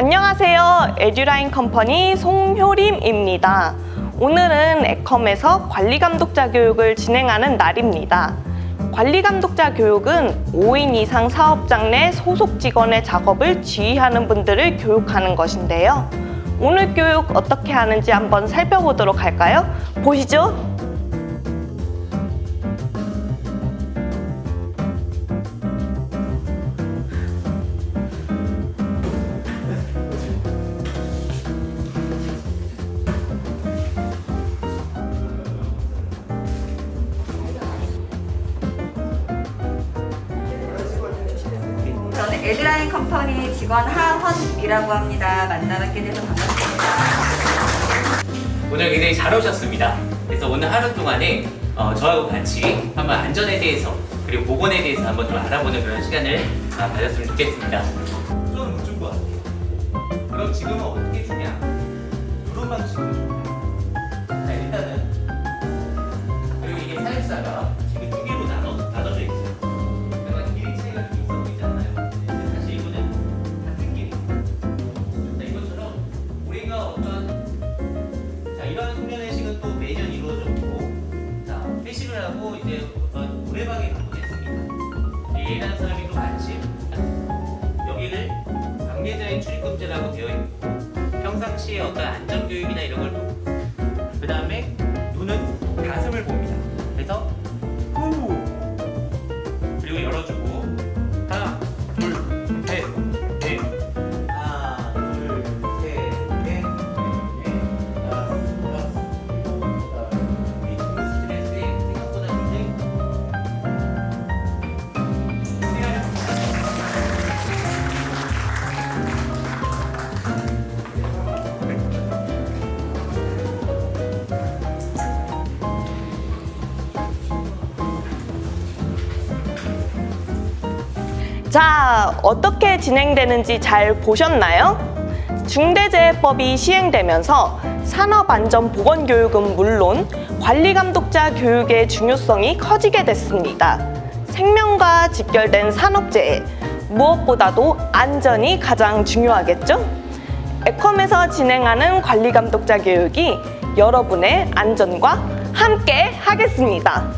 안녕하세요. 에듀라인 컴퍼니 송효림입니다. 오늘은 에컴에서 관리감독자 교육을 진행하는 날입니다. 관리감독자 교육은 5인 이상 사업장 내 소속 직원의 작업을 지휘하는 분들을 교육하는 것인데요. 오늘 교육 어떻게 하는지 한번 살펴보도록 할까요? 보시죠. 에드라인 컴퍼니 직원 하헌이라고 합니다. 만나뵙게 돼서 반갑습니다. 오늘 굉장히 잘 오셨습니다. 그래서 오늘 하루 동안에 어, 저하고 같이 한번 안전에 대해서 그리고 보건에 대해서 한번 좀 알아보는 그런 시간을 아, 가졌으면 좋겠습니다. 수업은 못줄것 같아요. 그럼 지금은 어떻게 주냐? 이런 방식으로 줍니다. 어떤 자 이런 훈련의식은 또 매년 이루어졌고 자 회식을 하고 이제 어떤 노래방에 가곤 했습니다. 이 A라는 사람이 또 마침 여기를 관계자의 출입금지라고 되어 있고 평상시에 어떤 안전교육이나 이런 걸 자, 어떻게 진행되는지 잘 보셨나요? 중대재해법이 시행되면서 산업안전보건교육은 물론 관리감독자 교육의 중요성이 커지게 됐습니다. 생명과 직결된 산업재해, 무엇보다도 안전이 가장 중요하겠죠? 에컴에서 진행하는 관리감독자 교육이 여러분의 안전과 함께 하겠습니다.